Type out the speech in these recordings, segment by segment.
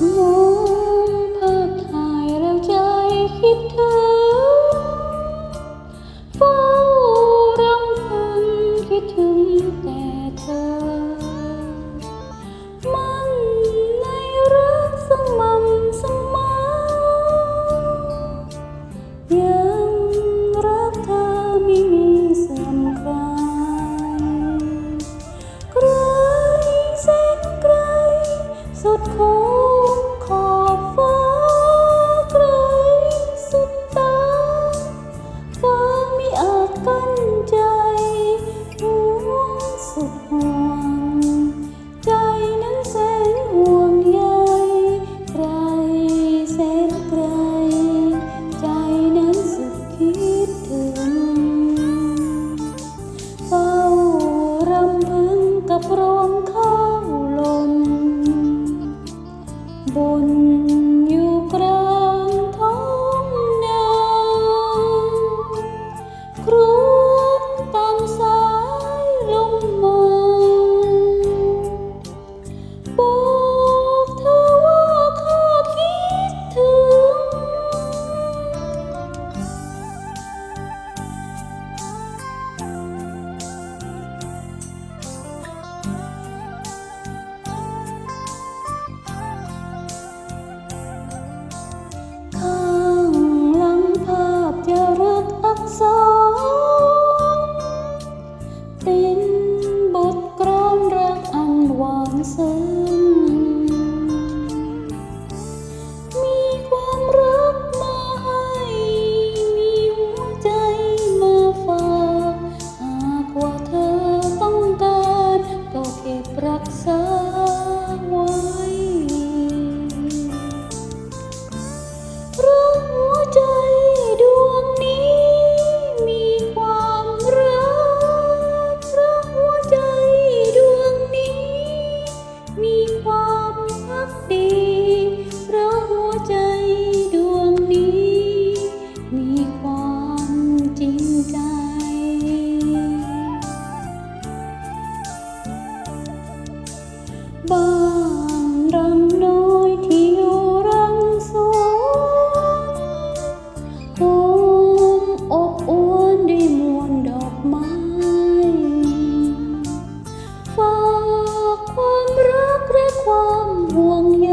มองภาพถ่ายเราใจคิดถึง อบรม of me. Bom.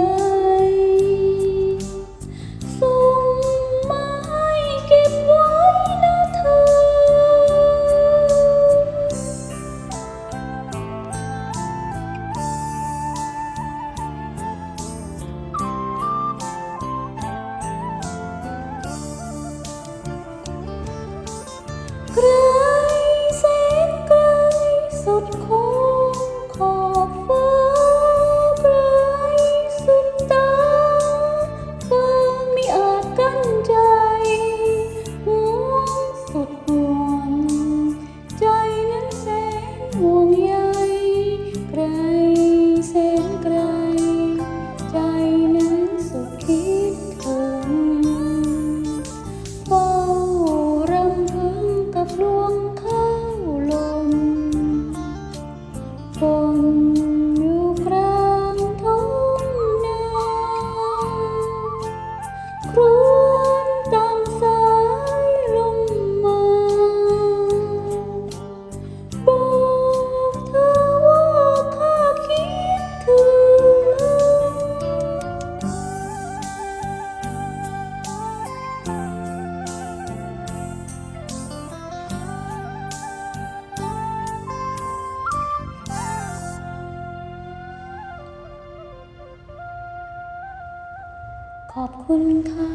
ขอบคุณค่ะ